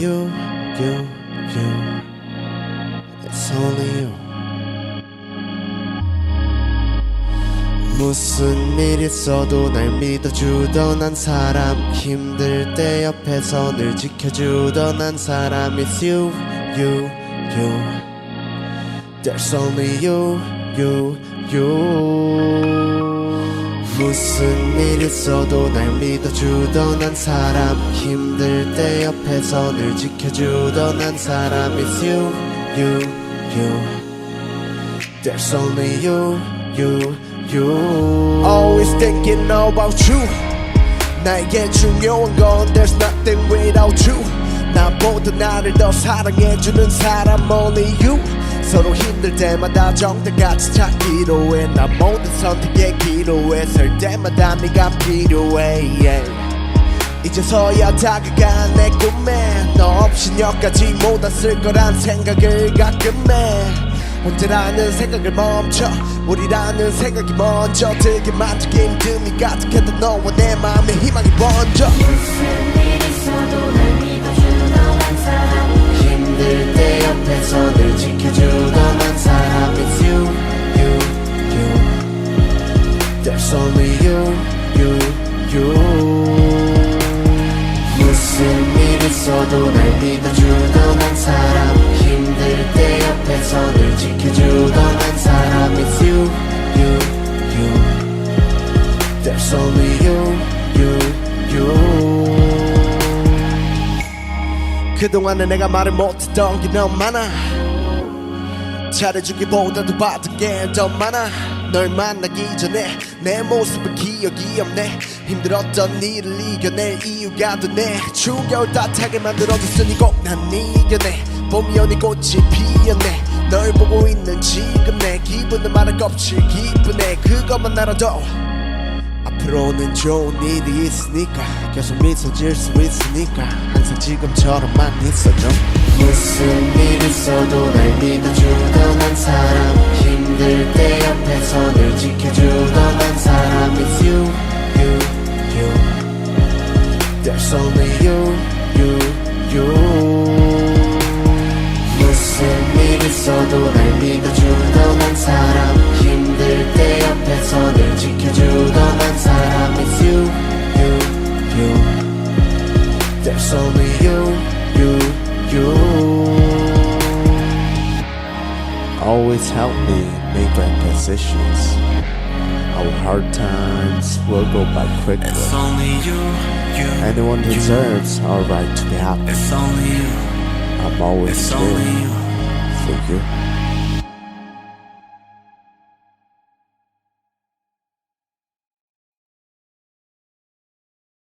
you, you, you. It's only you. 무슨 일 있어도 날 믿어주던 한 사람 힘들 때 옆에서 늘 지켜주던 한 사람 It's you, you, you There's only you, you, you 무슨 일 있어도 날 믿어주던 한 사람 힘들 때 옆에서 늘 지켜주던 한 사람 It's you, you, you There's only you, you, you Always thinking about you 나에게 중요한 건 There's nothing without you 나보다 나를 더 사랑해주는 사람 Only you 서로 힘들 때마다 정답같이 찾기로 해나 모든 선택의 기로에 설 때마다 네가 필요해. Yeah. 이제서야 다가간 내 꿈에 너 없인 여기까지 못 왔을 거란 생각을 가끔 해. 혼자라는 생각을 멈춰. 우리라는 생각이 먼저 들게 만들기 힘듦이 가득했던 너와 내 마음에 희망이 번져 무슨 일 있어도 날 믿어주던 한 사람. 힘들 때 옆에서 있어도 날 믿어주던 한 사람. 힘들 때 옆에서 늘 지켜주던 한 사람. It's you, you, you. There's only you, you, you. 그동안에 내가 말을 못했던 게 너무 많아 잘해주기보다도 받은 게 더 많아 널 만나기 전에 내 모습은 기억이 없네. 힘들었던 일을 이겨낼 이유가 되네. 추운 겨울 따뜻하게 만들어줬으니 꼭 난 이겨내. 봄이 오니 꽃이 피었네. 널 보고 있는 지금 내 기분은 말할 것 없이 기쁘네. 그것만 알아도 앞으로는 좋은 일이 있으니까 계속 지을 수 있으니까 항상 지금처럼만 있어줘. 무슨 일 있어도 날 믿어주던 한 사람 힘들 때 옆에서 늘 지켜주던 한 사람. It's you, you, you. There's only you, you, you. 무슨 일 있어도 날 믿어주던 There's only you, you, you. Always help me make right decisions Our hard times will go by quickly. It's only you, you. Anyone deserves our right to be happy. It's only you, I'm always it's here only you. for you